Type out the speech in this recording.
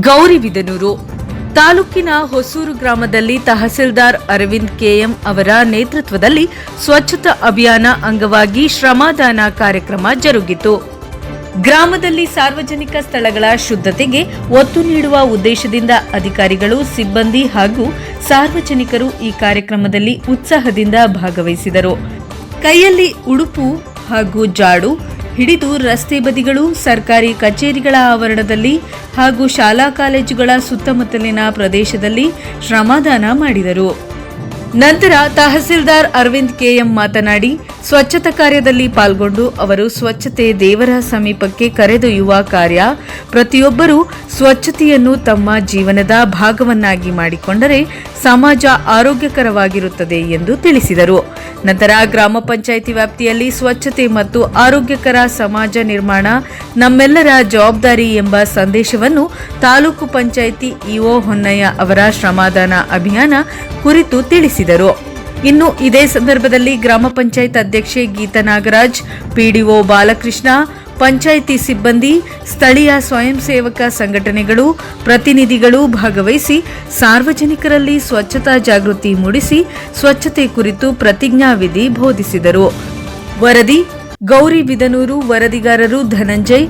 ಗೌರಿಬಿದನೂರು ತಾಲೂಕಿನ ಹೊಸೂರು ಗ್ರಾಮದಲ್ಲಿ ತಹಸೀಲ್ದಾರ್ ಅರವಿಂದ್ ಕೆಎಂ ಅವರ ನೇತೃತ್ವದಲ್ಲಿ ಸ್ವಚ್ಛತಾ ಅಭಿಯಾನ ಅಂಗವಾಗಿ ಶ್ರಮದಾನ ಕಾರ್ಯಕ್ರಮ ಜರುಗಿತು. ಗ್ರಾಮದಲ್ಲಿ ಸಾರ್ವಜನಿಕ ಸ್ಥಳಗಳ ಶುದ್ಧತೆಗೆ ಒತ್ತು ನೀಡುವ ಉದ್ದೇಶದಿಂದ ಅಧಿಕಾರಿಗಳು, ಸಿಬ್ಬಂದಿ ಹಾಗೂ ಸಾರ್ವಜನಿಕರು ಈ ಕಾರ್ಯಕ್ರಮದಲ್ಲಿ ಉತ್ಸಾಹದಿಂದ ಭಾಗವಹಿಸಿದರು. ಕೈಯಲ್ಲಿ ಉಡುಪು ಹಾಗೂ ಜಾಡು ಹಿಡಿದು ರಸ್ತೆ ಬದಿಗಳು, ಸರ್ಕಾರಿ ಕಚೇರಿಗಳ ಆವರಣದಲ್ಲಿ ಹಾಗೂ ಶಾಲಾ ಕಾಲೇಜುಗಳ ಸುತ್ತಮುತ್ತಲಿನ ಪ್ರದೇಶದಲ್ಲಿ ಶ್ರಮದಾನ ಮಾಡಿದರು. ನಂತರ ತಹಸೀಲ್ದಾರ್ ಅರವಿಂದ್ ಕೆಎಂ ಮಾತನಾಡಿ ಸ್ವಚ್ಛತಾ ಕಾರ್ಯದಲ್ಲಿ ಪಾಲ್ಗೊಂಡು ಅವರು ಸ್ವಚ್ಛತೆ ದೇವರ ಸಮೀಪಕ್ಕೆ ಕರೆದೊಯ್ಯುವ ಕಾರ್ಯ, ಪ್ರತಿಯೊಬ್ಬರೂ ಸ್ವಚ್ಛತೆಯನ್ನು ತಮ್ಮ ಜೀವನದ ಭಾಗವನ್ನಾಗಿ ಮಾಡಿಕೊಂಡರೆ ಸಮಾಜ ಆರೋಗ್ಯಕರವಾಗಿರುತ್ತದೆ ಎಂದು ತಿಳಿಸಿದರು. ನಂತರ ಗ್ರಾಮ ಪಂಚಾಯಿತಿ ವ್ಯಾಪ್ತಿಯಲ್ಲಿ ಸ್ವಚ್ಛತೆ ಮತ್ತು ಆರೋಗ್ಯಕರ ಸಮಾಜ ನಿರ್ಮಾಣ ನಮ್ಮೆಲ್ಲರ ಜವಾಬ್ದಾರಿ ಎಂಬ ಸಂದೇಶವನ್ನು ತಾಲೂಕು ಪಂಚಾಯಿತಿ ಇಒ ಹೊನ್ನಯ್ಯ ಅವರ ಶ್ರಮದಾನ ಅಭಿಯಾನ ಕುರಿತು ತಿಳಿಸಿದರು. ಇನ್ನು ಇದೇ ಸಂದರ್ಭದಲ್ಲಿ ಗ್ರಾಮ ಪಂಚಾಯತ್ ಅಧ್ಯಕ್ಷೆ ಗೀತಾ ನಾಗರಾಜ್, ಪಿಡಿಒ ಬಾಲಕೃಷ್ಣ, ಪಂಚಾಯಿತಿ ಸಿಬ್ಬಂದಿ, ಸ್ಥಳೀಯ ಸ್ವಯಂ ಸೇವಕ ಸಂಘಟನೆಗಳು, ಪ್ರತಿನಿಧಿಗಳು ಭಾಗವಹಿಸಿ ಸಾರ್ವಜನಿಕರಲ್ಲಿ ಸ್ವಚ್ಛತಾ ಜಾಗೃತಿ ಮೂಡಿಸಿ ಸ್ವಚ್ಛತೆ ಕುರಿತು ಪ್ರತಿಜ್ಞಾವಿಧಿ ಬೋಧಿಸಿದರು. ವರದಿ ಗೌರಿಬಿದನೂರು ವರದಿಗಾರರು ಧನಂಜಯ್